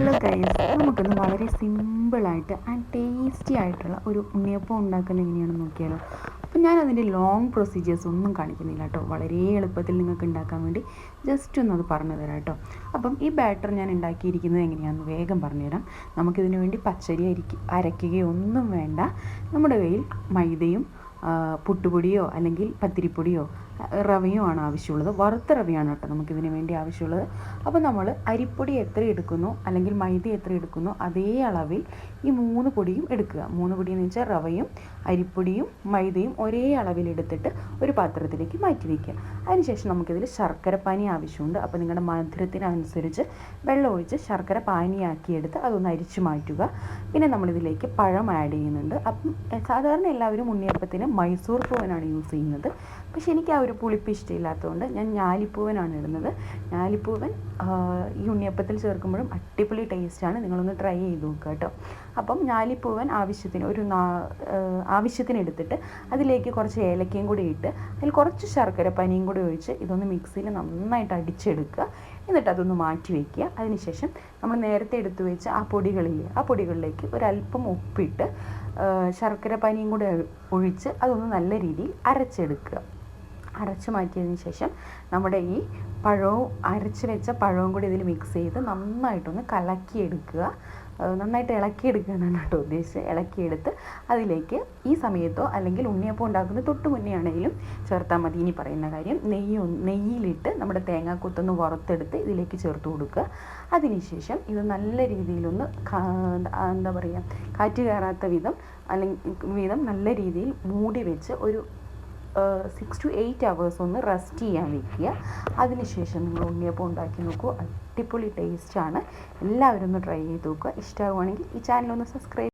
Hello guys നമുക്കിന്ന് വളരെ സിമ്പിളായിട്ട് ആൻഡ് ടേസ്റ്റി ആയിട്ടുള്ള ഒരു ഉണ്ണിയപ്പം ഉണ്ടാക്കുന്നത് എങ്ങനെയാണെന്ന് നോക്കിയാലോ. അപ്പം ഞാൻ അതിന്റെ ലോങ് പ്രൊസീജിയേഴ്സ് ഒന്നും കാണിക്കുന്നില്ല കേട്ടോ വളരെ എളുപ്പത്തിൽ നിങ്ങൾക്ക് ഉണ്ടാക്കാൻ വേണ്ടി ജസ്റ്റ് ഒന്ന് അത് പറഞ്ഞു തരാം കേട്ടോ അപ്പം ഈ ബാറ്റർ ഞാൻ ഉണ്ടാക്കിയിരിക്കുന്നത് എങ്ങനെയാണെന്ന് വേഗം പറഞ്ഞുതരാം നമുക്കിതിനു വേണ്ടി പച്ചരി അരിക്ക് അരയ്ക്കുകയോ ഒന്നും വേണ്ട. നമ്മുടെ കയ്യിൽ മൈദയും പുട്ടുപൊടിയോ അല്ലെങ്കിൽ പത്തിരിപ്പൊടിയോ റവയോ ആണ് ആവശ്യമുള്ളത്. വറുത്ത റവയാണ് കേട്ടോ നമുക്കിതിന് വേണ്ടി ആവശ്യമുള്ളത്. അപ്പോൾ നമ്മൾ അരിപ്പൊടി എത്ര എടുക്കുന്നു അല്ലെങ്കിൽ മൈദ എത്ര എടുക്കുന്നു അതേ അളവിൽ ഈ മൂന്ന് പൊടിയും എടുക്കുക. മൂന്ന് പൊടി എന്ന് വെച്ചാൽ റവയും അരിപ്പൊടിയും മൈദയും ഒരേ അളവിൽ എടുത്തിട്ട് ഒരു പാത്രത്തിലേക്ക് മാറ്റി വയ്ക്കുക. അതിനുശേഷം നമുക്കിതിൽ ശർക്കര പാനി ആവശ്യമുണ്ട്. അപ്പോൾ നിങ്ങളുടെ മധുരത്തിനനുസരിച്ച് വെള്ളം ഒഴിച്ച് ശർക്കര പാനിയാക്കിയെടുത്ത് അതൊന്ന് അരിച്ചു മാറ്റുക. പിന്നെ നമ്മളിതിലേക്ക് പഴം ആഡ് ചെയ്യുന്നുണ്ട്. അപ്പം സാധാരണ എല്ലാവരും ഉണ്ണിയപ്പത്തിന് മൈസൂർ പൂവനാണ് യൂസ് ചെയ്യുന്നത്. പക്ഷേ എനിക്ക് ആ ഒരു പുളിപ്പ് ഇഷ്ടമില്ലാത്തതുകൊണ്ട് ഞാൻ ഞാലിപ്പൂവനാണ് ഇടുന്നത്. ഞാലിപ്പൂവൻ ഈ ഉണ്ണിയപ്പത്തിൽ ചേർക്കുമ്പോഴും അടിപൊളി ടേസ്റ്റാണ് നിങ്ങളൊന്ന് ട്രൈ ചെയ്ത് നോക്കുക കേട്ടോ. അപ്പം ഞാലിപ്പൂവൻ ആവശ്യത്തിന് ഒരു ആവശ്യത്തിന് എടുത്തിട്ട് അതിലേക്ക് കുറച്ച് ഏലക്കയും കൂടി ഇട്ട് അതിൽ കുറച്ച് ശർക്കര പനിയും കൂടി ഒഴിച്ച് ഇതൊന്ന് മിക്സിയിൽ നന്നായിട്ട് അടിച്ചെടുക്കുക. എന്നിട്ട് അതൊന്ന് മാറ്റി വയ്ക്കുക അതിനുശേഷം നമ്മൾ നേരത്തെ എടുത്തു വെച്ച ആ പൊടികളില്ലേ ആ പൊടികളിലേക്ക് ഒരല്പം ഉപ്പിട്ട് ശർക്കര പനിയും കൂടെ ഒഴിച്ച് അതൊന്ന് നല്ല രീതിയിൽ അരച്ചെടുക്കുക. അരച്ച് മാറ്റിയതിന് ശേഷം നമ്മുടെ ഈ പഴവും അരച്ച് വെച്ച പഴവും കൂടി ഇതിൽ മിക്സ് ചെയ്ത് നന്നായിട്ടൊന്ന് കലക്കിയെടുക്കുക. നന്നായിട്ട് ഇളക്കിയെടുക്കുക എന്നാണ് കേട്ടോ ഉദ്ദേശിച്ചത്. ഇളക്കിയെടുത്ത് അതിലേക്ക് ഈ സമയത്തോ അല്ലെങ്കിൽ ഉണ്ണിയപ്പം ഉണ്ടാക്കുന്ന തൊട്ട് മുന്നേ ആണെങ്കിലും ചേർത്താൽ മതി. ഇനി പറയുന്ന കാര്യം നെയ്യ് നെയ്യിലിട്ട് നമ്മുടെ തേങ്ങാക്കൊത്തൊന്ന് വറുത്തെടുത്ത് ഇതിലേക്ക് ചേർത്ത് കൊടുക്കുക. അതിനുശേഷം ഇത് നല്ല രീതിയിലൊന്ന് എന്താ പറയുക കാറ്റ് കയറാത്ത വിധം അല്ലെങ്കിൽ വിധം നല്ല രീതിയിൽ മൂടി വെച്ച് ഒരു സിക്സ് ടു എയ്റ്റ് അവേഴ്സ് ഒന്ന് റെസ്റ്റ് ചെയ്യാൻ വെക്കുക. അതിനുശേഷം നിങ്ങൾ ഉണ്ണിയപ്പം ഉണ്ടാക്കി നോക്കൂ. അടിപൊളി ടേസ്റ്റാണ് എല്ലാവരും ഒന്ന് ട്രൈ ചെയ്ത് നോക്കുക. ഇഷ്ടമാവുകയാണെങ്കിൽ ഈ ചാനൽ ഒന്ന് സബ്സ്ക്രൈബ്